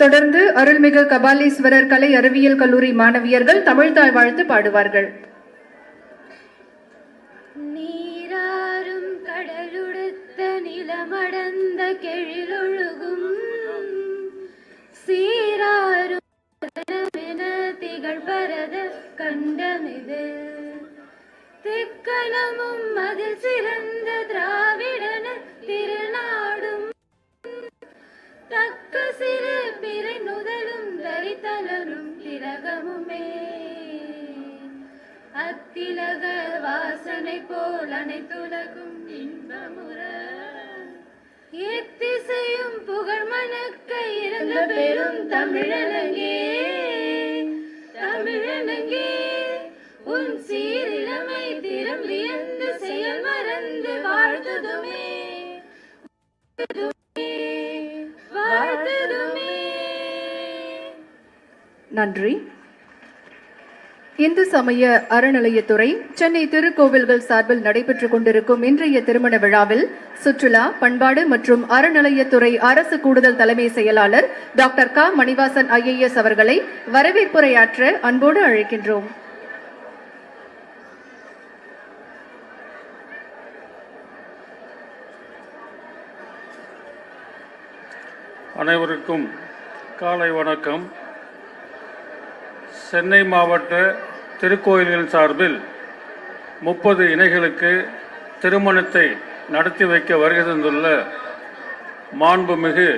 தொடர்ந்து அருள்மிகு கபாலீஸ்வரர் கலை அறிவியல் கல்லூரி மாணவியர்கள் தமிழ்தாய் வாழ்த்து பாடுவார்கள். நீராறும் கடலுடுத்த நிலமடந்த கெழிலொழுகும். சீராறும் திகழ் பரத கண்டமிது. திக்கணமும் அதில் சிறந்த திராவிடன திருநாடும் தக்க சிறு பிறை நுதலும் தரித்தலனும் திலகமுமே அத்திலக வாசனை போல் அனைத்துலகும் இன்பமுற. எத்திசையும் புகழ் மணக்க இருந்த பெரும் தமிழனங்கே. தமிழனங்கே உன் சீரிழமை திறம் வியந்து செயல் மறந்து வாழ்த்துதுமே நன்றி. இந்து சமய அறநிலையத்துறை சென்னை திருக்கோவில்கள் சார்பில் நடைபெற்றுக் கொண்டிருக்கும் இன்றைய திருமண விழாவில் சுற்றுலா பண்பாடு மற்றும் அறநிலையத்துறை அரசு கூடுதல் தலைமை செயலாளர் டாக்டர் க. மணிவாசன் ஐஏஎஸ் அவர்களை வரவேற்புரையாற்ற அன்போடு அழைக்கின்றோம். அனைவருக்கும் காலை வணக்கம். சென்னை மாவட்ட திருக்கோயில்கள் சார்பில் முப்பது இணைகளுக்கு திருமணத்தை நடத்தி வைக்க வருகை தந்துள்ள மாண்புமிகு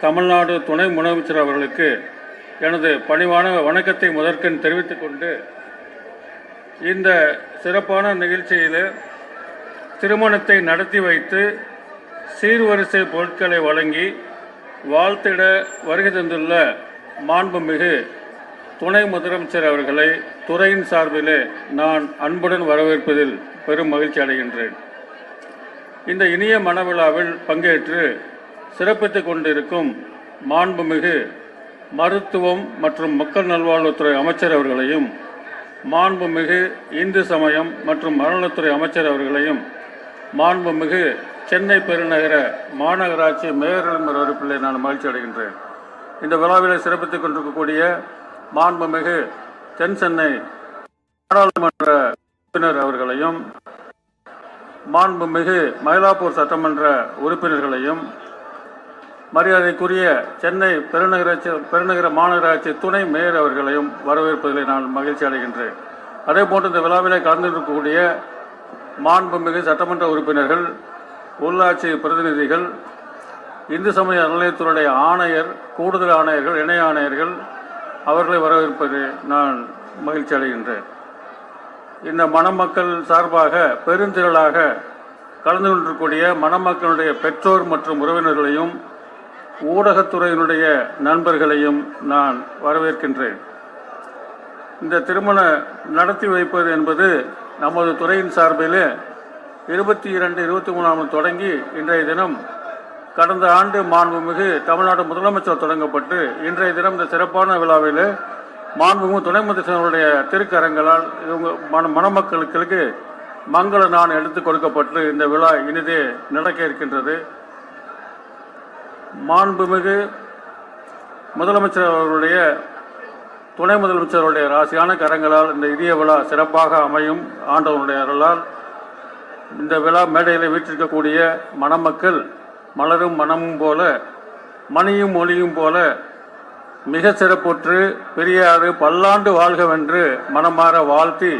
தமிழ்நாடு துணை முதலமைச்சர் அவர்களுக்கு எனது பணிவான வணக்கத்தை முதற்கண் தெரிவித்துக் கொண்டு இந்த சிறப்பான நிகழ்ச்சியில் திருமணத்தை நடத்தி வைத்து சீர்வரிசை பொருட்களை வழங்கி வாழ்த்திட வருகை தந்துள்ள மாண்புமிகு துணை முதலமைச்சர் அவர்களை துறையின் சார்பிலே நான் அன்புடன் வரவேற்பதில் பெரும் மகிழ்ச்சி அடைகின்றேன். இந்த இனிய மனவிழாவில் பங்கேற்று சிறப்பித்துக் கொண்டிருக்கும் மாண்புமிகு மருத்துவம் மற்றும் மக்கள் நல்வாழ்வுத்துறை அமைச்சர் அவர்களையும் மாண்புமிகு இந்து சமயம் மற்றும் மரணத்துறை அமைச்சர் அவர்களையும் மாண்புமிகு சென்னை பெருநகர மாநகராட்சி மேயர் உறுப்பிலே நான் மகிழ்ச்சி அடைகின்றேன். இந்த விழாவில் சிறப்பித்துக் கொண்டிருக்கக்கூடிய மாண்புமிகு தென் சென்னை நாடாளுமன்ற உறுப்பினர் அவர்களையும் மாண்புமிகு மயிலாப்பூர் சட்டமன்ற உறுப்பினர்களையும் மரியாதைக்குரிய சென்னை பெருநகராட்சி பெருநகர மாநகராட்சி துணை மேயர் அவர்களையும் வரவேற்பதில் நான் மகிழ்ச்சி அடைகின்றேன். அதே போன்று இந்த விழாவிலே கலந்திருக்கக்கூடிய மாண்புமிகு சட்டமன்ற உறுப்பினர்கள் உள்ளாட்சி பிரதிநிதிகள் இந்து சமய அறநிலையத்துறையுடைய ஆணையர் கூடுதல் ஆணையர்கள் இணை ஆணையர்கள் அவர்களை வரவேற்பது நான் மகிழ்ச்சி அடைகின்றேன். இந்த மணமக்கள் சார்பாக பெருந்திரளாக கலந்து கொண்டிருக்கக்கூடிய மணமக்களுடைய பெற்றோர் மற்றும் உறவினர்களையும் ஊடகத்துறையினுடைய நண்பர்களையும் நான் வரவேற்கின்றேன். இந்த திருமண நடத்தி வைப்பது என்பது நமது துறையின் சார்பிலே இருபத்தி இரண்டு இருபத்தி மூணாம் தொடங்கி இன்றைய தினம் கடந்த ஆண்டு மாண்புமிகு தமிழ்நாடு முதலமைச்சர் தொடங்கப்பட்டு இன்றைய தினம் இந்த சிறப்பான விழாவில் மாண்புமிகு துணை முதலமைச்சருடைய திருக்கரங்களால் இவங்க மண மணமக்களுக்கு மங்கள நான் எடுத்து கொடுக்கப்பட்டு இந்த விழா இனிதே நடக்க இருக்கின்றது. மாண்புமிகு முதலமைச்சர் அவர்களுடைய துணை முதலமைச்சருடைய ராசியான கரங்களால் இந்த இதய விழா சிறப்பாக அமையும் ஆண்டவனுடைய அருளால் இந்த விழா மேடையில் வீற்றிருக்கக்கூடிய மணமக்கள் மலரும் மனமும் போல மணியும் ஒளியும் போல மிக சிறப்புற்று பெரியாறு பல்லாண்டு வாழ்கவென்று மனமாற வாழ்த்தி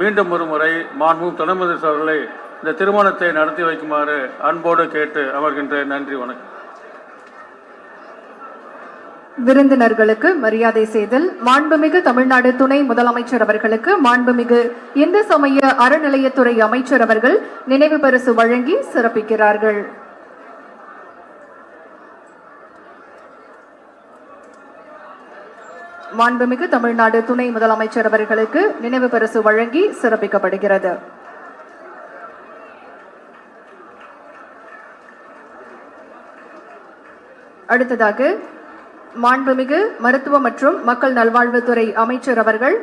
மீண்டும் ஒரு முறை மாண்பு துணைமுதல் முதலமைச்சர் அவர்களை இந்த திருமணத்தை நடத்தி வைக்குமாறு அன்போடு கேட்டு அமர்கின்ற நன்றி வணக்கம். விருந்தினர்களுக்கு மரியாதை செய்தல் மாண்புமிகு தமிழ்நாடு துணை முதலமைச்சர் அவர்களுக்கு மாண்புமிகு இந்து சமய அறநிலையத்துறை அமைச்சர் அவர்கள் நினைவு பரிசு வழங்கி சிறப்பிக்கிறார்கள். மாண்புமிகு தமிழ்நாடு துணை முதலமைச்சர் அவர்களுக்கு நினைவு பரிசு வழங்கி சிறப்பிக்கப்படுகிறது. அடுத்ததாக மாண்புமிகு மருத்துவ மற்றும் மக்கள் நல்வாழ்வுத்துறை அமைச்சர் அவர்கள்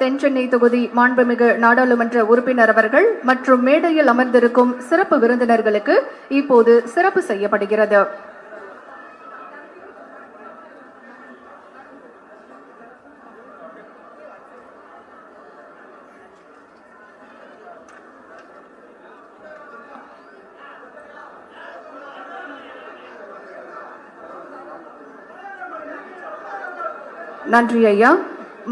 தென்சென்னை தொகுதி மாண்புமிகு நாடாளுமன்ற உறுப்பினர் அவர்கள் மற்றும் மேடையில் அமர்ந்திருக்கும் சிறப்பு விருந்தினர்களுக்கு இப்போது சிறப்பு செய்யப்படுகிறது. நன்றி ஐயா.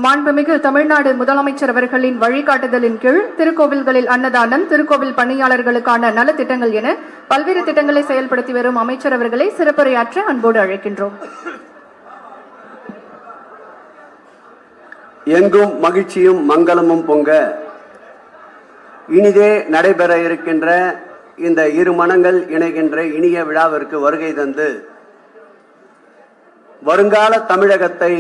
மாண்புமிகு தமிழ்நாடு முதலமைச்சர் அவர்களின் வழிகாட்டுதலின் கீழ் திருக்கோவில்களில் அன்னதானம் திருக்கோவில் பணியாளர்களுக்கான நலத்திட்டங்கள் என பல்வேறு திட்டங்களை செயல்படுத்தி வரும் அமைச்சர் அவர்களை சிறப்புரையாற்ற அன்போடு அழைக்கின்றோம். எங்கும் மகிழ்ச்சியும் மங்களமும் பொங்க இனிதே நடைபெற இருக்கின்ற இந்த இரு மனங்கள் இணைகின்ற இனிய விழாவிற்கு வருகை தந்து வருங்கால தமிழகத்தை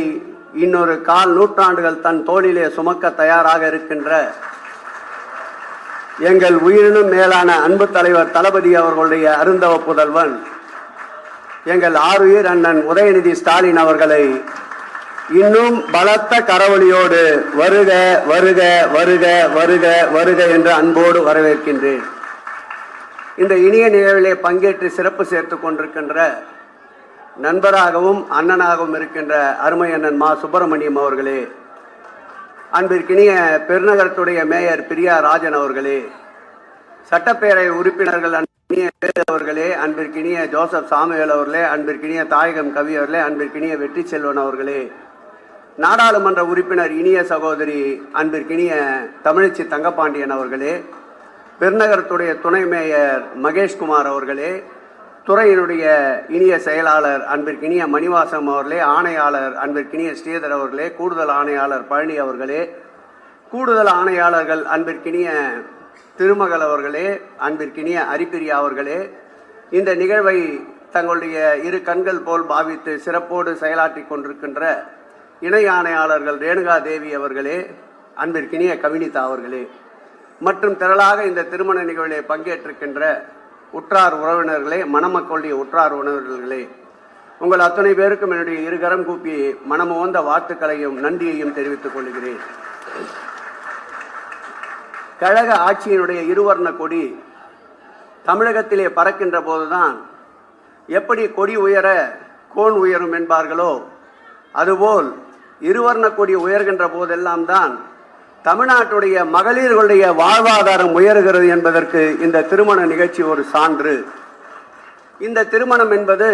இன்னொரு கால் நூற்றாண்டுகள் தன் தோளிலே சுமக்க தயாராக இருக்கின்ற எங்கள் உயிரினும் மேலான அன்பு தலைவர் தளபதி அவர்களுடைய அருந்தவ புதல்வன் எங்கள் ஆருயிர் அண்ணன் உதயநிதி ஸ்டாலின் அவர்களை இன்னும் பலத்த கரவொலியோடு வருக வருக வருக வருக வருக என்று அன்போடு வரவேற்கின்றேன். இந்த இனிய நிகழ்விலே பங்கேற்று சிறப்பு சேர்த்துக் கொண்டிருக்கின்ற நண்பராகவும் அண்ணனாகவும் இருக்கின்ற அருமை அண்ணன் மா. சுப்பிரமணியம் அவர்களே அன்பிற்கினிய பெருநகரத்துடைய மேயர் பிரியா ராஜன் அவர்களே சட்டப்பேரவை உறுப்பினர்கள் அன்பிற்கினிய அவர்களே அன்பிற்கினிய ஜோசப் சாமுவேல் அவர்களே அன்பிற்கினிய தாயகம் கவி அவர்களே அன்பிற்கினிய வெற்றி செல்வன் அவர்களே நாடாளுமன்ற உறுப்பினர் இனிய சகோதரி அன்பிற்கினிய தமிழச்சி தங்கப்பாண்டியன் அவர்களே பெருநகரத்துடைய துணை மேயர் மகேஷ்குமார் அவர்களே துறையினுடைய இனிய செயலாளர் அன்பிற்கினிய மணிவாசம் அவர்களே ஆணையாளர் அன்பிற்கினிய ஸ்ரீதர் அவர்களே கூடுதல் ஆணையாளர் பழனி அவர்களே கூடுதல் ஆணையாளர்கள் அன்பிற்கினிய திருமகள் அவர்களே அன்பிற்கினிய அரிப்பிரியா அவர்களே இந்த நிகழ்வை தங்களுடைய இரு கண்கள் போல் பாவித்து சிறப்போடு செயலாற்றி கொண்டிருக்கின்ற இணை ஆணையாளர்கள் ரேணுகா தேவி அவர்களே அன்பிற்கினிய கவினிதா அவர்களே மற்றும் திரளாக இந்த திருமண நிகழ்விலே பங்கேற்றிருக்கின்ற உற்றார் உறவினர்களே மணமக்களுடைய உற்றார் உறவினர்களே உங்கள் அத்தனை பேருக்கும் என்னுடைய இருகரம் கூப்பி மனமுவந்த வாழ்த்துக்களையும் நன்றியையும் தெரிவித்துக் கொள்கிறேன். கழக ஆட்சியினுடைய இருவர்ண கொடி தமிழகத்திலே பறக்கின்ற போதுதான் எப்படி கொடி உயர கோன் உயரும் என்பார்களோ அதுபோல் இருவர்ண கொடி உயர்கின்ற போதெல்லாம் தான் தமிழ்நாட்டுடைய மகளிர்களுடைய வாழ்வாதாரம் உயர்கிறது என்பதற்கு இந்த திருமண நிகழ்ச்சி ஒரு சான்று. இந்த திருமணம் என்பது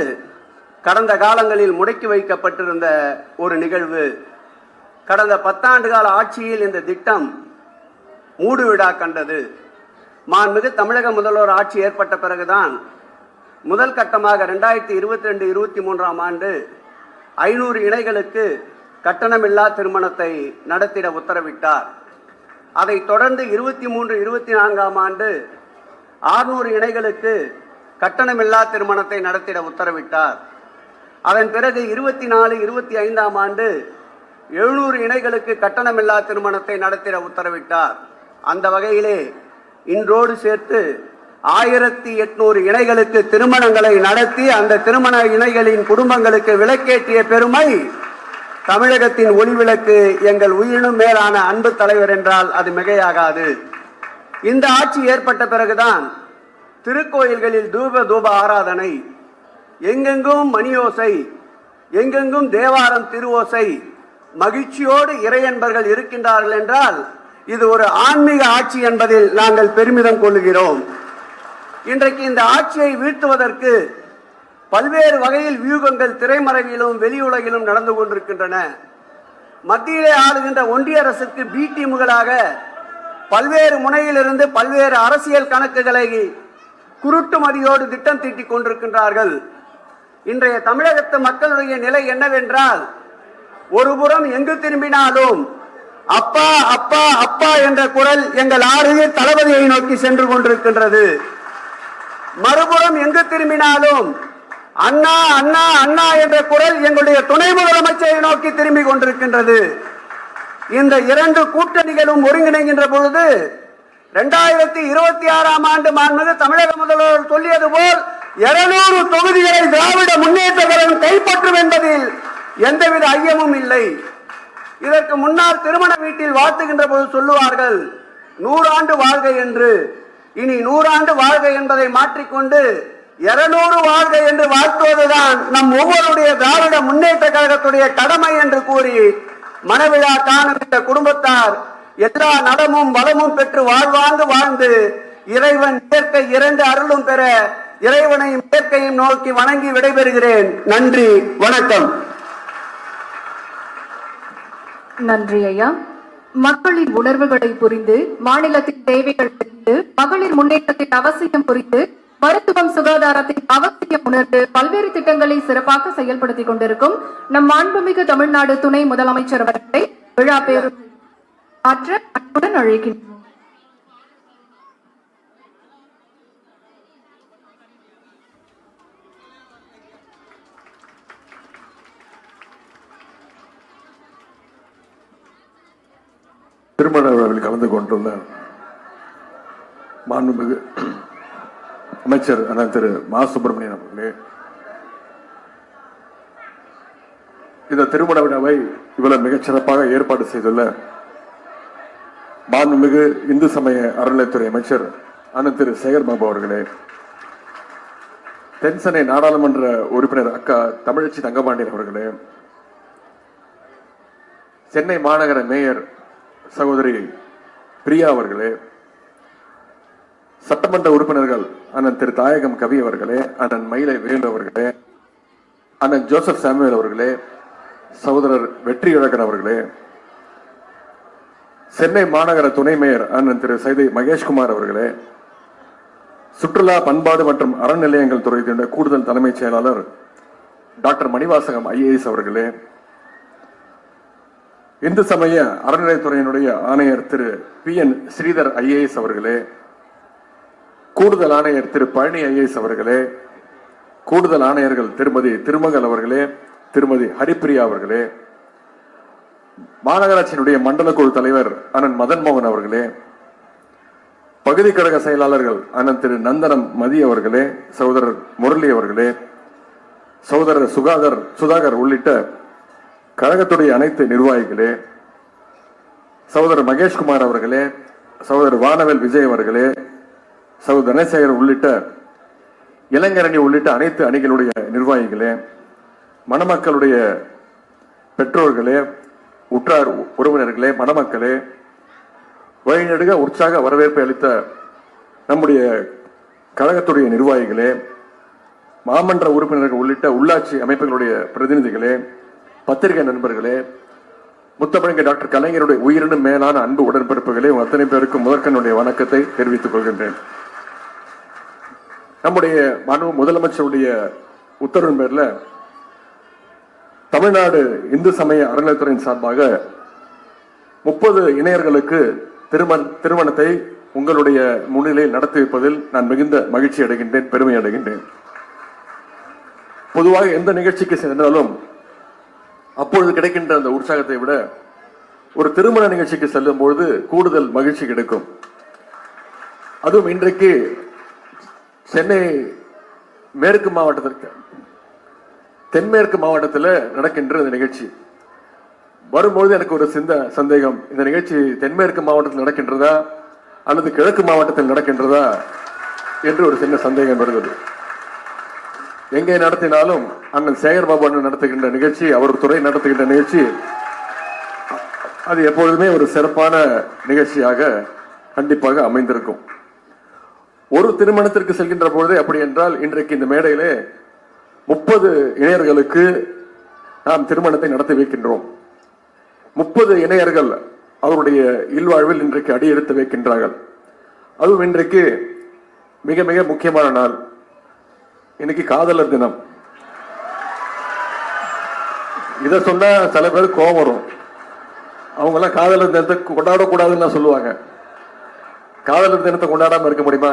கடந்த காலங்களில் முடக்கி வைக்கப்பட்டிருந்த ஒரு நிகழ்வு. கடந்த பத்தாண்டு கால ஆட்சியில் இந்த திட்டம் மூடு விழா கண்டது. மாண்புமிகு தமிழக முதல்வர் ஆட்சி ஏற்பட்ட பிறகுதான் முதல் கட்டமாக ரெண்டாயிரத்தி இருபத்தி ரெண்டு இருபத்தி மூன்றாம் ஆண்டு ஐநூறு இணைகளுக்கு கட்டணமில்லா திருமணத்தை நடத்திட உத்தரவிட்டார். அதைத் தொடர்ந்து இருபத்தி மூன்று இருபத்தி நான்காம் ஆண்டு ஆறுநூறு இணைகளுக்கு கட்டணமில்லா திருமணத்தை நடத்திட உத்தரவிட்டார். அதன் பிறகு இருபத்தி நாலு இருபத்தி ஐந்தாம் ஆண்டு எழுநூறு இணைகளுக்கு கட்டணமில்லா திருமணத்தை நடத்திட உத்தரவிட்டார். அந்த வகையிலே இன்றோடு சேர்த்து ஆயிரத்தி எட்நூறு இணைகளுக்கு திருமணங்களை நடத்தி அந்த திருமண இணைகளின் குடும்பங்களுக்கு விலக்கேற்றிய பெருமை தமிழகத்தின் ஒளிவிளக்கு எங்கள் உயிரினும் மேலான அன்பு தலைவர் என்றால் அது மிகையாகாது. இந்த ஆட்சி ஏற்பட்ட பிறகுதான் திருக்கோயில்களில் தூப தூப ஆராதனை எங்கெங்கும் மணியோசை எங்கெங்கும் தேவாரம் திருவோசை மகிழ்ச்சியோடு இறையன்பர்கள் இருக்கின்றார்கள் என்றால் இது ஒரு ஆன்மீக ஆட்சி என்பதில் நாங்கள் பெருமிதம் கொள்கிறோம் இன்றைக்கு இந்த ஆட்சியை வீழ்த்துவதற்கு பல்வேறு வகையில் வியூகங்கள் திரைமறைவிலும் வெளியுலகிலும் நடந்து கொண்டிருக்கின்றன. மத்தியிலே ஆளுகின்ற ஒன்றிய அரசுக்கு பி டீமுகளாக பல்வேறு முனையிலிருந்து பல்வேறு அரசியல் கணக்குகளை குருட்டு மதியோடு திட்டம் தீட்டிக் கொண்டிருக்கின்றார்கள். இன்றைய தமிழகத்து மக்களுடைய நிலை என்னவென்றால் ஒருபுறம் எங்கு திரும்பினாலும் அப்பா அப்பா அப்பா என்ற குரல் எங்கள் ஆறுயிர் தளபதியை நோக்கி சென்று கொண்டிருக்கின்றது. மறுபுறம் எங்கு திரும்பினாலும் அண்ணா அண்ணா அண்ணா என்ற குரல் எங்களுடைய துணை முதலமைச்சரை நோக்கி திரும்பி கொண்டிருக்கின்றது. இந்த இரண்டு கூட்டணிகளும் ஒருங்கிணைகின்ற பொழுது இரண்டாயிரத்தி இருபத்தி ஆறாம் ஆண்டு மாண்புமிகு தமிழக முதல்வர் சொல்லியது போல் இருநூறு தொகுதிகளை திராவிட முன்னேற்ற கழகம் கைப்பற்றும் என்பதில் எந்தவித ஐயமும் இல்லை. இதற்கு முன்னால் திருமண வீட்டில் வாழ்த்துகின்ற போது சொல்லுவார்கள் நூறாண்டு வாழ்க என்று. இனி நூறாண்டு வாழ்க என்பதை மாற்றிக்கொண்டு இருநூறு வாழ்க என்று வாழ்த்துவதுதான் நம் ஒவ்வொருடைய திராவிட முன்னேற்ற கழகத்துடைய கடமை என்று கூறி மனவிழா காணும் இந்த குடும்பத்தார் எல்லா நலமும் வளமும் பெற்று வாழ்வாங்கு வாழ்ந்து இறைவன் இயற்கை இரண்டு அருளும் பெற இறைவனையும் இயற்கையும் நோக்கி வணங்கி விடைபெறுகிறேன். நன்றி வணக்கம். நன்றி ஐயா. மக்களின் உணர்வுகளை புரிந்து மாநிலத்தின் தேவைகள் தெரிந்து மகளிர் முன்னேற்றத்தின் அவசியம் புரிந்து மருத்துவம் சுகாதாரத்தின் அவசியம் உணர்ந்து பல்வேறு திட்டங்களை சிறப்பாக செயல்படுத்தி கொண்டிருக்கும் நம் மாண்புமிகு தமிழ்நாடு துணை முதலமைச்சர் அவர்களை விழா பேரு ஆற்ற அன்புடன் அழைக்கின்றோம். திருமண விழாவில் கலந்து கொண்டுள்ள மாண்புமிகு அமைச்சர் அண்ணன் திரு மா. சுப்பிரமணியன் அவர்களே இந்த திருமண விழாவை இவ்வளவு மிகச்சிறப்பாக ஏற்பாடு செய்துள்ள மாண்புமிகு இந்து சமய அறநிலைத்துறை அமைச்சர் அண்ணன் திரு சேகர் பாபு அவர்களே தென்சென்னை நாடாளுமன்ற உறுப்பினர் அக்கா தமிழச்சி தங்கபாண்டியன் அவர்களே சென்னை மாநகர மேயர் சகோதரி பிரியா அவர்களே சட்டமன்ற உறுப்பினர்கள் அண்ணன் திரு தாயகம் கவி அவர்களே அண்ணன் மயிலை வேலு அவர்களே அண்ணன் ஜோசப் சாமுவேல் அவர்களே சகோதரர் வெற்றி இழக்கன் அவர்களே சென்னை மாநகர துணை மேயர் அண்ணன் திரு சைதை மகேஷ்குமார் அவர்களே சுற்றுலா பண்பாடு மற்றும் அறநிலையங்கள் துறையினுடைய கூடுதல் தலைமைச் செயலாளர் டாக்டர் மணிவாசகம் ஐஏஎஸ் அவர்களே இந்து சமய அறநிலையத்துறையினுடைய ஆணையர் Thiru P N Sridhar IAS அவர்களே கூடுதல் ஆணையர் திரு பழனி ஐஏஎஸ் அவர்களே கூடுதல் ஆணையர்கள் திருமதி திருமகள் அவர்களே திருமதி ஹரிப்பிரியா அவர்களே மாநகராட்சியினுடைய மண்டல குழு தலைவர் அண்ணன் மதன் மோகன் அவர்களே பகுதி கழக செயலாளர்கள் அண்ணன் திரு நந்தனம் மதி அவர்களே சகோதரர் முரளி அவர்களே சகோதரர் சுகாதர் சுதாகர் உள்ளிட்ட கழகத்துடைய அனைத்து நிர்வாகிகளே சகோதரர் மகேஷ்குமார் அவர்களே சகோதரர் வானவேல் விஜய் அவர்களே சகோதரர் தனசேகர் உள்ளிட்ட இளைஞரணி உள்ளிட்ட அனைத்து அணிகளுடைய நிர்வாகிகளே மணமக்களுடைய பெற்றோர்களே உற்றார் உறவினர்களே மணமக்களே வழிநெடுக உற்சாக வரவேற்பை அளித்த நம்முடைய கழகத்துடைய நிர்வாகிகளே மாமன்ற உறுப்பினர்கள் உள்ளிட்ட உள்ளாட்சி அமைப்புகளுடைய பிரதிநிதிகளே பத்திரிகை நண்பர்களே முத்தமிழங்க டாக்டர் கலைஞருடைய உயிரினும் மேலான அன்பு உடன்பிறப்புகளே அத்தனை பேருக்கும் முதற்கனுடைய வணக்கத்தை தெரிவித்துக் கொள்கின்றேன். நம்முடைய மனு முதலமைச்சருடைய உத்தரவின் பேர்ல தமிழ்நாடு இந்து சமய அறநிலையத்துறையின் சார்பாக முப்பது இணையர்களுக்கு திருமண திருமணத்தை உங்களுடைய முன்னிலையில் நடத்தி வைப்பதில் நான் மிகுந்த மகிழ்ச்சி அடைகின்றேன் பெருமை அடைகின்றேன். பொதுவாக எந்த நிகழ்ச்சிக்கு சென்றாலும் அப்பொழுது கிடைக்கின்ற அந்த உற்சாகத்தை விட ஒரு திருமண நிகழ்ச்சிக்கு செல்லும் பொழுது கூடுதல் மகிழ்ச்சி கிடைக்கும். அதுவும் இன்றைக்கு சென்னை மேற்கு மாவட்டத்திற்கு தென்மேற்கு மாவட்டத்தில் நடக்கின்ற இந்த நிகழ்ச்சி. வரும்பொழுது எனக்கு ஒரு சிந்த சந்தேகம். இந்த நிகழ்ச்சி தென்மேற்கு மாவட்டத்தில் நடக்கின்றதா அல்லது கிழக்கு மாவட்டத்தில் நடக்கின்றதா என்று ஒரு சின்ன சந்தேகம் வருகிறது. எங்கே நடத்தினாலும் அண்ணன் சேகர் பாபு அண்ணன் நடத்துகின்ற நிகழ்ச்சி அவர் துறை நடத்துகின்ற நிகழ்ச்சி அது எப்பொழுதுமே ஒரு சிறப்பான நிகழ்ச்சியாக கண்டிப்பாக அமைந்திருக்கும். ஒரு திருமணத்திற்கு செல்கின்ற பொழுதே அப்படி என்றால் இன்றைக்கு இந்த மேடையிலே முப்பது இணையர்களுக்கு நாம் திருமணத்தை நடத்தி வைக்கின்றோம். முப்பது இணையர்கள் அவருடைய இல்வாழ்வில் இன்றைக்கு அடியெடுத்து வைக்கின்றார்கள். அதுவும் இன்றைக்கு மிக மிக முக்கியமான நாள். இன்னைக்கு காதலர் தினம். இதை சொன்னா சில பேர் கோபம் வரும். அவங்க எல்லாம் காதலர் தினத்தை கொண்டாடக்கூடாதுன்னு சொல்லுவாங்க. காதலர் தினத்தை கொண்டாடாம இருக்க முடியுமா?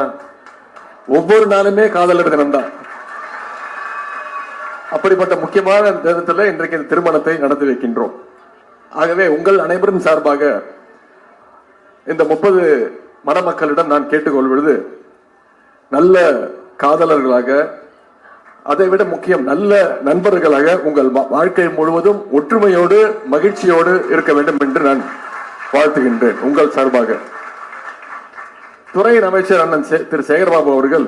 ஒவ்வொரு நாளுமே காதலர் தினம் தான் அப்படிப்பட்ட முக்கியமான தினத்துல இன்றைக்கு இந்த திருமணத்தை நடத்தி வைக்கின்றோம். ஆகவே உங்கள் அனைவரும் சார்பாக இந்த முப்பது மணமக்களிடம் நான் கேட்டுக்கொள்வது நல்ல காதலர்களாக அதை விட முக்கியம் நல்ல நண்பர்களாக உங்கள் வா- வாழ்க்கை முழுவதும் ஒற்றுமையோடு மகிழ்ச்சியோடு இருக்க வேண்டும் என்று நான் வாழ்த்துகின்றேன். உங்கள் சார்பாக. துறையின் அமைச்சர் அண்ணன் சே- திரு சேகர்பாபு அவர்கள்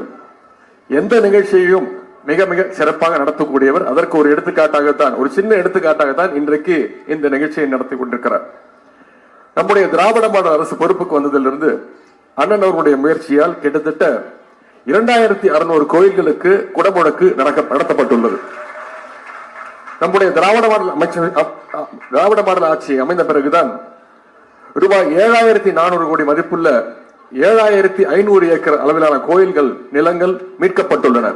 எந்த நிகழ்ச்சியையும் மிக மிக சிறப்பாக நடத்தக்கூடியவர். அதற்கு ஒரு எடுத்துக்காட்டாகத்தான் ஒரு சின்ன எடுத்துக்காட்டாகத்தான் இன்றைக்கு இந்த நிகழ்ச்சியை நடத்தி கொண்டிருக்கிறார். நம்முடைய திராவிட மாடல் அரசு பொறுப்புக்கு வந்ததிலிருந்து அண்ணன் அவர்களுடைய முயற்சியால் கிட்டத்தட்ட இரண்டாயிரத்தி அறுநூறு கோயில்களுக்கு குடமுழக்கு நடக்க நடத்தப்பட்டுள்ளது. நம்முடைய திராவிட மாடல் அமைச்சர் திராவிட மாடல் ஆட்சி அமைந்த பிறகுதான் ரூபாய் ஏழாயிரத்தி நானூறு கோடி மதிப்புள்ள ஏழாயிரத்தி ஐநூறு ஏக்கர் அளவிலான கோயில்கள் நிலங்கள் மீட்கப்பட்டுள்ளன.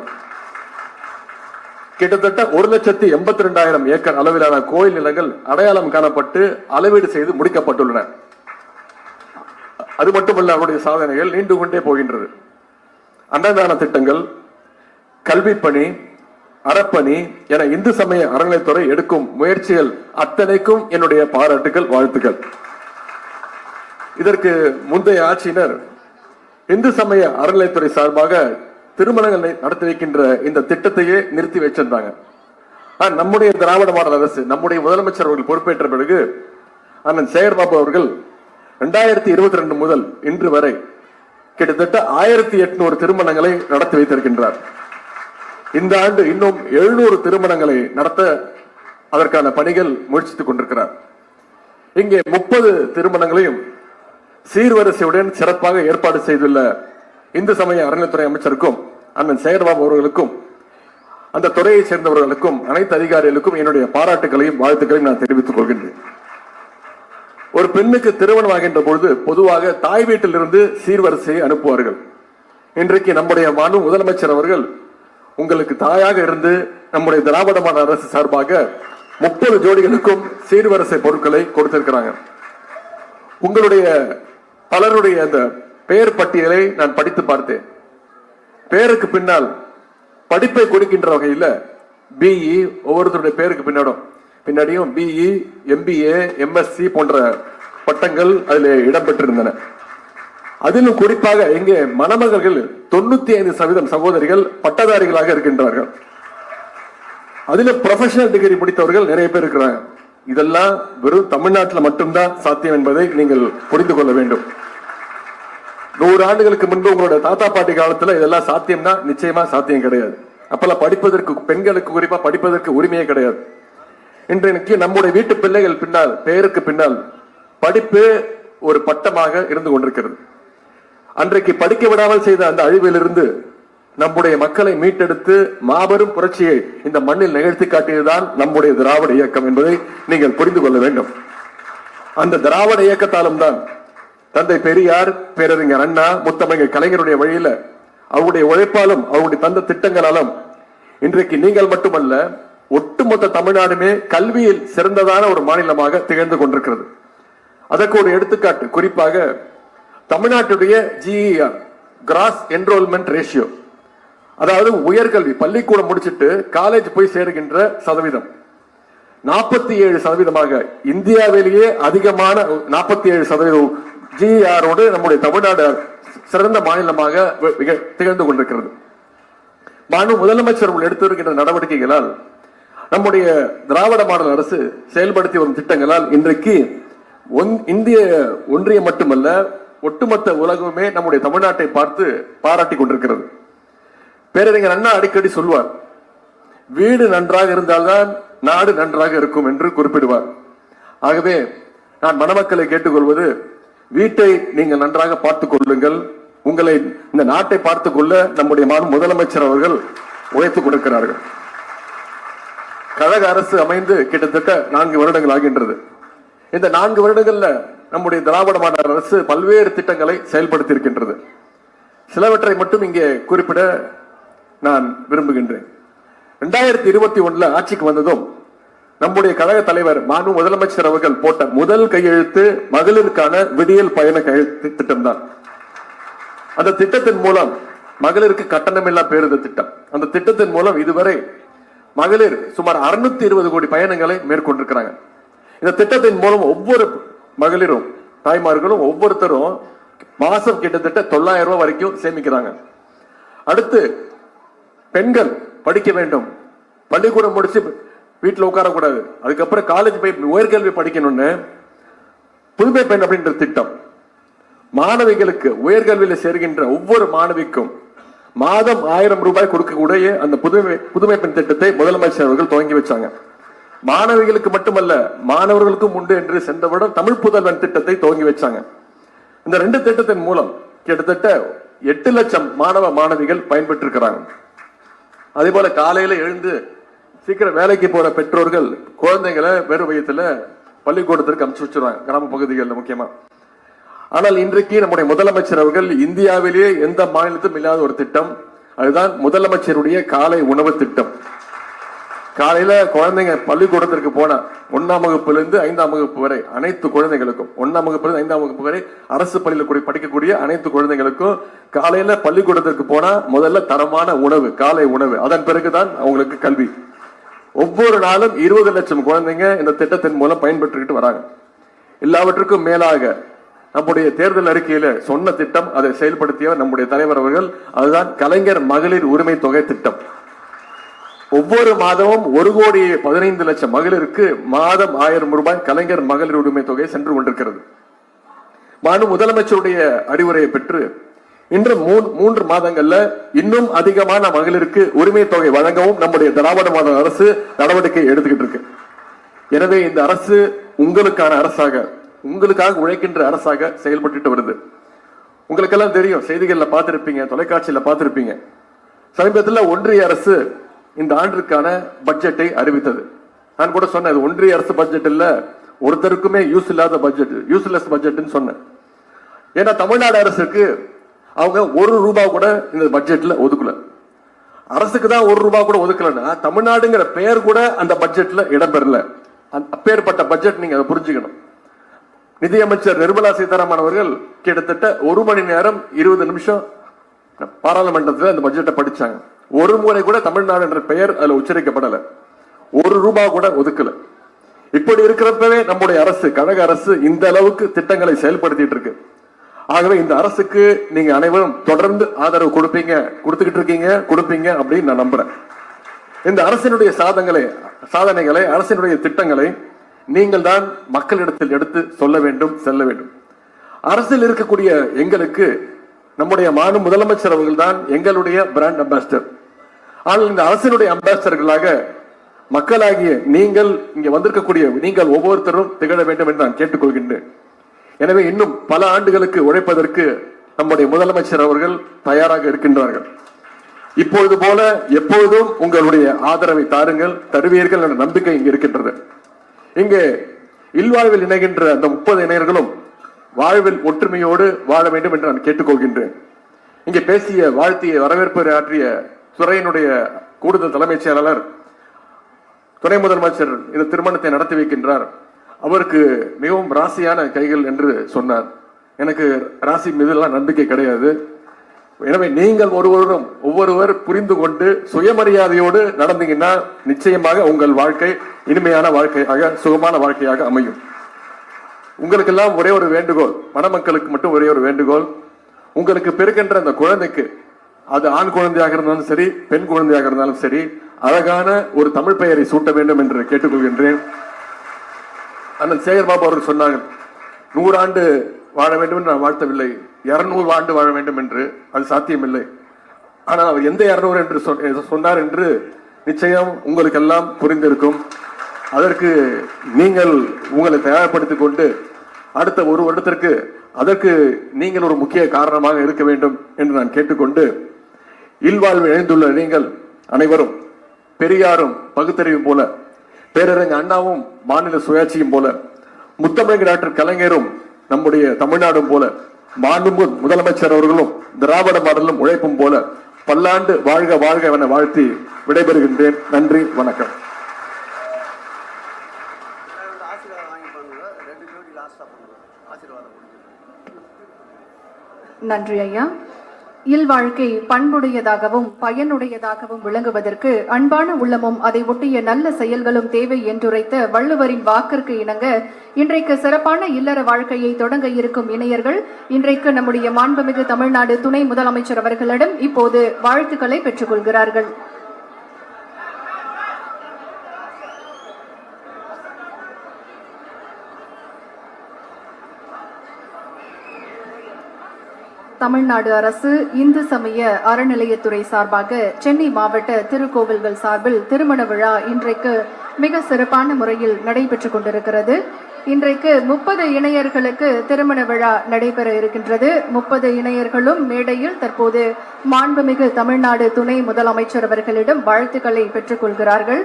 கிட்டத்தட்ட ஒரு லட்சத்தி எண்பத்தி ரெண்டாயிரம் ஏக்கர் அளவிலான கோயில் நிலங்கள் அடையாளம் காணப்பட்டு அளவீடு செய்து முடிக்கப்பட்டுள்ளன. அது மட்டுமல்ல அவருடைய சாதனைகள் நீண்டு கொண்டே போகின்றது. அன்னதான திட்டங்கள் கல்விப்பணி அறப்பணி என இந்து சமய அறநிலைத்துறை எடுக்கும் முயற்சிகள் அத்தனைக்கும் என்னுடைய பாராட்டுகள் வாழ்த்துக்கள். இதற்கு முந்தைய ஆட்சியினர் இந்து சமய அறநிலைத்துறை சார்பாக திருமணங்களை நடத்தி வைக்கின்ற இந்த திட்டத்தையே நிறுத்தி வச்சிருந்தாங்க. நம்முடைய திராவிட மாடல் அரசு நம்முடைய முதலமைச்சர் அவர்கள் பொறுப்பேற்ற பிறகு அண்ணன் சேகர்பாபு அவர்கள் ரெண்டாயிரத்தி இருபத்தி ரெண்டு முதல் இன்று வரை கிட்டத்தட்ட ஆயிரத்தி எட்நூறு திருமணங்களை நடத்தி வைத்திருக்கின்றார். இந்த ஆண்டு இன்னும் எழுநூறு திருமணங்களை நடத்த அதற்கான பணிகள் முயற்சித்துக் கொண்டிருக்கிறார். இங்கே முப்பது திருமணங்களையும் சீர்வரிசையுடன் சிறப்பாக ஏற்பாடு செய்துள்ள இந்து சமய அறநிலைத்துறை அமைச்சருக்கும் அண்ணன் சேகர்பாபு அவர்களுக்கும் அந்த துறையை சேர்ந்தவர்களுக்கும் அனைத்து அதிகாரிகளுக்கும் என்னுடைய பாராட்டுகளையும் வாழ்த்துக்களையும் நான் தெரிவித்துக் கொள்கின்றேன். ஒரு பெண்ணுக்கு திருமணம் ஆகின்ற பொழுது பொதுவாக தாய் வீட்டிலிருந்து சீர்வரிசையை அனுப்புவார்கள். இன்றைக்கு நம்முடைய மாண்பு முதலமைச்சர் அவர்கள் உங்களுக்கு தாயாக இருந்து நம்முடைய திராவிட மாநில அரசு சார்பாக முப்பது ஜோடிகளுக்கும் சீர்வரிசை பொருட்களை கொடுத்திருக்கிறாங்க. உங்களுடைய பலருடைய அந்த பெயர் பட்டியலை நான் படித்து பார்த்தேன். பேருக்கு பின்னால் படிப்பை கொடுக்கின்ற வகையில் பிஇ ஒவ்வொருத்தருடைய பேருக்கு பின்னாடும். பின்னாடியும் பிஇ எம்பிஏ எம்எஸ்சி போன்ற பட்டங்கள் அதில் இடம்பெற்றிருந்தன. அதிலும் குறிப்பாக இங்கே மணமகள்கள் தொண்ணூத்தி ஐந்து சதவீதம் சகோதரிகள் பட்டதாரிகளாக இருக்கின்றார்கள். அதில் ப்ரொஃபஷனல் டிகிரி முடித்தவர்கள் நிறைய பேர் இருக்கிறாங்க. இதெல்லாம் வெறும் தமிழ்நாட்டில் மட்டும்தான் சாத்தியம் என்பதை நீங்கள் புரிந்து கொள்ள வேண்டும். நூறு ஆண்டுகளுக்கு முன்பு உங்களோட தாத்தா பாட்டி காலத்துல இதெல்லாம் சாத்தியம்னா நிச்சயமா சாத்தியம் கிடையாது. அப்பெல்லாம் படிப்பதற்கு பெண்களுக்கு குறிப்பா படிப்பதற்கு உரிமையே கிடையாது. இன்றைக்கு நம்முடைய வீட்டு பிள்ளைகள் பின்னால் பெயருக்கு பின்னால் படிப்பு ஒரு பட்டமாக இருந்து கொண்டிருக்கிறது. அன்றைக்கு படிக்க விடாமல் செய்த அந்த அழிவிலிருந்து நம்முடைய மக்களை மீட்டெடுத்து மாபெரும் புரட்சியை இந்த மண்ணில் நிகழ்த்தி காட்டியதுதான் நம்முடைய திராவிட இயக்கம் என்பதை நீங்கள் புரிந்து கொள்ள வேண்டும். அந்த திராவிட இயக்கத்தாலும் தான் தந்தை பெரியார் பேரறிஞர் அண்ணா முத்தமிழர் கலைஞருடைய வழியில அவருடைய உழைப்பாலும் அவருடைய தந்த திட்டங்களாலும் இன்றைக்கு நீங்கள் மட்டுமல்ல ஒட்டுமொத்த தமிழ்நாடுமே கல்வியில் சிறந்ததான ஒரு மாநிலமாக திகழ்ந்து கொண்டிருக்கிறது. அதற்கு ஒரு எடுத்துக்காட்டு குறிப்பாக தமிழ்நாட்டுடைய ஜிஇஆர் கிராஸ் என்ரோல்மெண்ட் ரேஷியோ அதாவது உயர்கல்வி பள்ளிக்கூடம் முடிச்சிட்டு காலேஜ் போய் சேருகின்ற சதவீதம். நாற்பத்தி ஏழு சதவீதமாக இந்தியாவிலேயே அதிகமான நாற்பத்தி ஏழு சதவீதம் ஜிஆரோடு நம்முடைய தமிழ்நாடு சிறந்த மாநிலமாக திகழ்ந்து கொண்டிருக்கிறது. மாண்பு முதலமைச்சர் எடுத்திருக்கின்ற எடுத்து வருகின்ற நடவடிக்கைகளால் நம்முடைய திராவிட மாடல் அரசு செயல்படுத்தி வரும் திட்டங்களால் இன்றைக்கு ஒன்- இந்திய ஒன்றியம் மட்டுமல்ல ஒட்டுமொத்த உலகமே நம்முடைய தமிழ்நாட்டை பார்த்து பாராட்டி கொண்டிருக்கிறது. பேரறிஞர் அண்ணா அடிக்கடி சொல்வார். வீடு நன்றாக இருந்தால்தான் நாடு நன்றாக இருக்கும் என்று குறிப்பிடுவார். ஆகவே நான் மணமக்களை கேட்டுக்கொள்வது வீட்டை நீங்கள் நன்றாக பார்த்துக் கொள்ளுங்கள். உங்களை இந்த நாட்டை பார்த்துக் கொள்ள நம்முடைய முதலமைச்சர் அவர்கள் உழைத்துக் கொடுக்கிறார்கள். கழக அரசு அமைந்து கிட்டத்தட்ட நான்கு வருடங்கள் ஆகின்றது. இந்த நான்கு வருடங்கள்ல நம்முடைய திராவிட மாடல் அரசு பல்வேறு திட்டங்களை செயல்படுத்தி இருக்கின்றது சிலவற்றை மட்டும் இங்கே குறிப்பிட நான் விரும்புகின்றேன். ரெண்டாயிரத்தி இருபத்தி ஒண்ணுல ஆட்சிக்கு வந்ததும் நம்முடைய கழக தலைவர் மாண்பு முதலமைச்சர் அவர்கள் போட்ட முதல் கையெழுத்து மகளிருக்கான விடியல் பயண கையெழுத்து திட்டம்தான். அந்த திட்டத்தின் மூலம் மகளிருக்கு கட்டணமில்லா பேருந்து திட்டம். அந்த திட்டத்தின் மூலம் இதுவரை மகளிர் சுமார் 620 இருபது கோடி பயணங்களை மேற்கொண்டிருக்கிறாங்க. இந்த திட்டத்தின் மூலம் ஒவ்வொரு மகளிரும் தாய்மார்களும் ஒவ்வொருத்தரும் மாசம் கிட்டத்தட்ட தொள்ளாயிரம் ரூபாய் வரைக்கும் சேமிக்கிறாங்க. அடுத்து பெண்கள் படிக்க வேண்டும். பள்ளிக்கூடம் முடிச்சு வீட்டில் உட்காரக்கூடாது. அதுக்கப்புறம் காலேஜ் போய் உயர்கல்வி படிக்கணும்னு புதுமை பெண் அப்படின்ற திட்டம். மாணவிகளுக்கு உயர்கல்வியில் சேர்கின்ற ஒவ்வொரு மாணவிக்கும் மாதம் ஆயிரம் ரூபாய் கொடுக்கக்கூடிய அந்த புதுமை புதுமை பெண் திட்டத்தை முதலமைச்சர் அவர்கள் துவங்கி வச்சாங்க. மாணவிகளுக்கு மட்டுமல்ல மாணவர்களுக்கும் உண்டு என்று சென்ற வருடம் தமிழ் புதல்வன் திட்டத்தை துவங்கி வச்சாங்க. இந்த ரெண்டு திட்டத்தின் மூலம் கிட்டத்தட்ட எட்டு லட்சம் மாணவ மாணவிகள் பயன்பெற்றிருக்கிறாங்க. அதே போல காலையில எழுந்து சீக்கிரம் வேலைக்கு போற பெற்றோர்கள் குழந்தைங்களை வெறும் வயத்துல பள்ளிக்கூடத்திற்கு அனுப்பிச்சு வச்சிருவாங்க கிராம பகுதிகளில் முக்கியமா. ஆனால் இன்றைக்கு நம்முடைய முதலமைச்சர் அவர்கள் இந்தியாவிலேயே எந்த மாநிலத்திலும் இல்லாத ஒரு திட்டம். அதுதான் முதலமைச்சருடைய காலை உணவு திட்டம். காலையில குழந்தைங்க பள்ளிக்கூடத்திற்கு போன ஒன்னாம் வகுப்புல இருந்து ஐந்தாம் வகுப்பு வரை அனைத்து குழந்தைகளுக்கும் ஒன்னாம் வகுப்புல இருந்து ஐந்தாம் வகுப்பு வரை அரசு பள்ளியில் கூடிய படிக்கக்கூடிய அனைத்து குழந்தைகளுக்கும் காலையில பள்ளிக்கூடத்திற்கு போனா முதல்ல தரமான உணவு காலை உணவு. அதன் பிறகுதான் அவங்களுக்கு கல்வி. ஒவ்வொரு நாளும் இருபது லட்சம் குழந்தைங்க இந்த திட்டத்தின் மூலம் பயன்பெற்றுக்கிட்டு வராங்க. எல்லாவற்றுக்கும் மேலாக நம்முடைய தேர்தல் அறிக்கையில சொன்ன திட்டம் அதை செயல்படுத்தியவர் நம்முடைய தலைவர் அவர்கள். அதுதான் கலைஞர் மகளிர் உரிமை தொகை திட்டம். ஒவ்வொரு மாதமும் ஒரு கோடி பதினைந்து லட்சம் மகளிருக்கு மாதம் ஆயிரம் ரூபாய் கலைஞர் மகளிர் உரிமை தொகை சென்று கொண்டிருக்கிறது. மானு முதலமைச்சருடைய அறிவுரையை பெற்று இன்று மூன்று மாதங்கள்ல இன்னும் அதிகமான மகளிருக்கு உரிமை தொகை வழங்கவும் நம்முடைய திராவிட மாடல் அரசு நடவடிக்கை எடுத்துக்கிட்டு இருக்கு. எனவே இந்த அரசு உங்களுக்கான அரசாக உங்களுக்காக உழைக்கின்ற அரசாக செயல்பட்டுட்டு வருது. உங்களுக்கெல்லாம் தெரியும் செய்திகளில் பார்த்திருப்பீங்க தொலைக்காட்சியில் பார்த்திருப்பீங்க. சமீபத்தில் ஒன்றிய அரசு இந்த ஆண்டிற்கான பட்ஜெட்டை அறிவித்தது. நான் கூட சொன்னேன் ஒன்றிய அரசு பட்ஜெட் இல்ல ஒருத்தருக்குமே யூஸ் இல்லாத பட்ஜெட் யூஸ்லெஸ் பட்ஜெட்னு சொன்னேன். ஏன்னா தமிழ்நாடு அரசுக்கு அவங்க ஒரு ரூபாய் கூட இந்த பட்ஜெட்ல ஒதுக்கல. அரசுக்கு தான் ஒரு ரூபா கூட ஒதுக்கலன்னா தமிழ்நாடுங்கிற பெயர் கூட அந்த பட்ஜெட்ல இடம்பெறல. அப்பேற்பட்ட பட்ஜெட் நீங்க அதை புரிஞ்சுக்கணும். நிதியமைச்சர் நிர்மலா சீதாராமன் அவர்கள் கிட்டத்தட்ட ஒரு மணி நேரம் இருபது நிமிஷம் பாராளுமன்றத்தில் அந்த பட்ஜெட்டை படிச்சாங்க. ஒரு முறை கூட தமிழ்நாடு என்ற பெயர் அதில் உச்சரிக்கப்படல. ஒரு ரூபா கூட ஒதுக்கல. இப்படி இருக்கிறப்பவே நம்முடைய அரசு கழக அரசு இந்த அளவுக்கு திட்டங்களை செயல்படுத்திட்டு இருக்கு. ஆகவே இந்த அரசுக்கு நீங்க அனைவரும் தொடர்ந்து ஆதரவு கொடுப்பீங்க கொடுத்துக்கிட்டு இருக்கீங்க கொடுப்பீங்க அப்படின்னு நான் நம்புறேன். இந்த அரசினுடைய சாதங்களை சாதனைகளை அரசினுடைய திட்டங்களை நீங்கள் தான் மக்களிடத்தில் எடுத்து சொல்ல வேண்டும் செல்ல வேண்டும். அரசில் இருக்கக்கூடிய எங்களுக்கு நம்முடைய மாநில முதலமைச்சர் அவர்கள் தான் எங்களுடைய பிராண்ட் அம்பாசிடர் ஆனால் இந்த அரசினுடைய அம்பாசிடர்களாக மக்களாகிய நீங்கள் இங்க வந்திருக்கக்கூடிய நீங்கள் ஒவ்வொருத்தரும் திகழ வேண்டும் என்று நான் கேட்டுக்கொள்கின்றேன். எனவே இன்னும் பல ஆண்டுகளுக்கு உழைப்பதற்கு நம்முடைய முதலமைச்சர் அவர்கள் தயாராக இருக்கின்றார்கள். இப்பொழுது போல எப்பொழுதும் உங்களுடைய ஆதரவை தாருங்கள் தருவீர்கள் என்ற நம்பிக்கை இங்கு இருக்கின்றது. இங்கே இல்வாழ்வில் இணைகின்ற அந்த முப்பது இணையர்களும் வாழ்வில் ஒற்றுமையோடு வாழ வேண்டும் என்று நான் கேட்டுக்கொள்கின்றேன். இங்கே பேசிய வாழ்த்திய வரவேற்பு ஆற்றிய துறையினுடைய கூடுதல் தலைமைச் செயலாளர் துணை முதலமைச்சர் இந்த திருமணத்தை நடத்தி வைக்கின்றார். அவருக்கு மிகவும் ராசியான கைகள் என்று சொன்னார். எனக்கு ராசி மீதுலாம் நம்பிக்கை கிடையாது. எனவே நீங்கள் ஒருவரும் ஒவ்வொருவர் புரிந்து கொண்டு சுயமரியாதையோடு நடந்தீங்கன்னா நிச்சயமாக உங்கள் வாழ்க்கை இனிமையான வாழ்க்கையாக சுகமான வாழ்க்கையாக அமையும். உங்களுக்கெல்லாம் ஒரே ஒரு வேண்டுகோள் மணமக்களுக்கு மட்டும் ஒரே ஒரு வேண்டுகோள். உங்களுக்கு பிறக்கின்ற அந்த குழந்தைக்கு அது ஆண் குழந்தையாக இருந்தாலும் சரி பெண் குழந்தையாக இருந்தாலும் சரி அழகான ஒரு தமிழ் பெயரை சூட்ட வேண்டும் என்று கேட்டுக்கொள்கின்றேன். அண்ணன் சேகர் பாபு அவர்கள் சொன்னாங்க நூறாண்டு வாழ வேண்டும் என்று நான் வாழ்த்தவில்லை. இருநூறு ஆண்டு வாழ வேண்டும் என்று. அது சாத்தியமில்லை. ஆனால் அவர் எந்த இரநூறு என்று சொன்னார் என்று நிச்சயம் உங்களுக்கெல்லாம் புரிந்திருக்கும். அதற்கு நீங்கள் உங்களை தயார்படுத்திக் கொண்டு அடுத்த ஒரு வருடத்திற்கு அதற்கு நீங்கள் ஒரு முக்கிய காரணமாக இருக்க வேண்டும் என்று நான் கேட்டுக்கொண்டு இல்வாழ்வு இணைந்துள்ள நீங்கள் அனைவரும் பெரியாரும் பகுத்தறிவும் போல பேரறிஞர் அண்ணாவும் மாநில சுயாட்சியும் போல முத்தமிழ் டாக்டர் கலைஞரும் நம்முடைய தமிழ்நாடும் போல மாண்பு முதலமைச்சர் அவர்களும் திராவிட மாடலும் உழைப்பும் போல பல்லாண்டு வாழ்க வாழ்க என வாழ்த்தி விடைபெறுகின்றேன். நன்றி வணக்கம். ஆசீர்வாதம் வாங்கி பண்ணுங்க ரெண்டு ஜோடி லாஸ்டா பண்ணுங்க. ஆசீர்வாதம் கொடுங்க. நன்றி ஐயா. இல்வாழ்க்கை பண்புடையதாகவும் பயனுடையதாகவும் விளங்குவதற்கு அன்பான உள்ளமும் அதை ஒட்டிய நல்ல செயல்களும் தேவை என்றுரைத்த வள்ளுவரின் வாக்கிற்கு இணங்க இன்றைக்கு சிறப்பான இல்லற வாழ்க்கையை தொடங்க இருக்கும் இணையர்கள் இன்றைக்கு நம்முடைய மாண்புமிகு தமிழ்நாடு துணை முதலமைச்சர் அவர்களிடம் இப்போது வாழ்த்துக்களை பெற்றுக்கொள்கிறார்கள். தமிழ்நாடு அரசு இந்து சமய அறநிலையத்துறை சார்பாக சென்னை மாவட்ட திருக்கோவில்கள் சார்பில் திருமண விழா இன்றைக்கு மிக சிறப்பான முறையில் நடைபெற்று கொண்டிருக்கிறது. இன்றைக்கு முப்பது இணையர்களுக்கு திருமண விழா நடைபெற இருக்கின்றது. முப்பது இணையர்களும் மேடையில் தற்போது மாண்புமிகு தமிழ்நாடு துணை முதலமைச்சர் அவர்களிடம் வாழ்த்துக்களை பெற்றுக்கொள்கிறார்கள்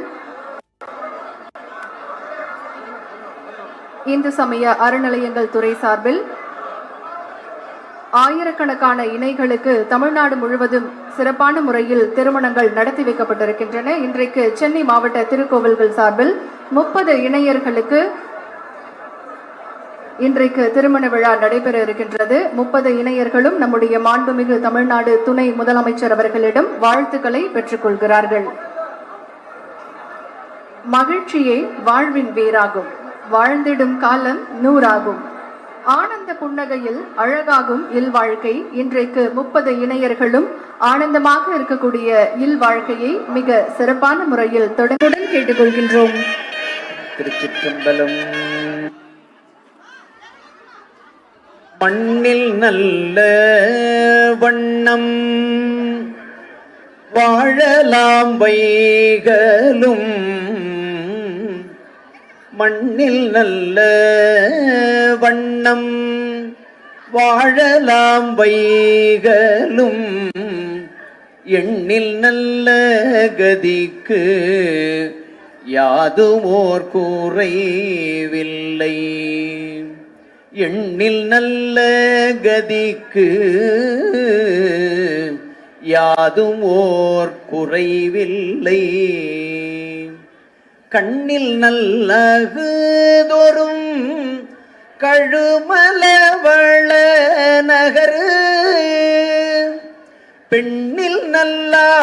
இந்து சமய அறநிலையங்கள் துறை சார்பில் ஆயிரக்கணக்கான இணைகளுக்கு தமிழ்நாடு முழுவதும் சிறப்பான முறையில் திருமணங்கள் நடத்தி வைக்கப்பட்டிருக்கின்றன. இன்றைக்கு சென்னை மாவட்ட திருக்கோவில்கள் சார்பில் முப்பது இணையர்களுக்கு இன்றைக்கு திருமண விழா நடைபெற இருக்கின்றது. முப்பது இணையர்களும் நம்முடைய மாண்புமிகு தமிழ்நாடு துணை முதலமைச்சர் அவர்களிடம் வாழ்த்துக்களை பெற்றுக்கொள்கிறார்கள். மகிழ்ச்சியே வாழ்வின் வேறாகும் வாழ்ந்திடும் காலம் நூறாகும். ஆனந்த புன்னகையில் அழகாகும் இல்வாழ்க்கை இன்றைக்கு முப்பது இணையர்களும் ஆனந்தமாக இருக்கக்கூடிய இல்வாழ்க்கையை மிக சிறப்பான முறையில் தொடர்புடன் கேட்டுக்கொள்கின்றோம். திருச்சிற்றம்பலம். மண்ணில் நல்ல வண்ணம். வாழலாம் வைகளும் மண்ணில் நல்ல வண்ணம் வாழலாம் வைகளும். எண்ணில் நல்ல கதிக்கு யாதுமோர் கூறைவில்லை. எண்ணில் நல்ல கதிக்கு யாதும் ஓர் குறைவில்லை. கண்ணில் நல்லகுதொரும் கழுமலவள நகரு. பெண்ணில் நல்லாளொடும்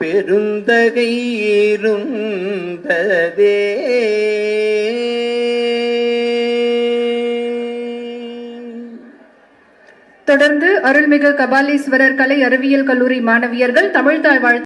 பெருந்தகையிருந்ததே. தொடர்ந்து அருள்மிகு கபாலீஸ்வரர் கலை அறிவியல் கல்லூரி மாணவியர்கள் தமிழ்தாய் வாழ்த்து.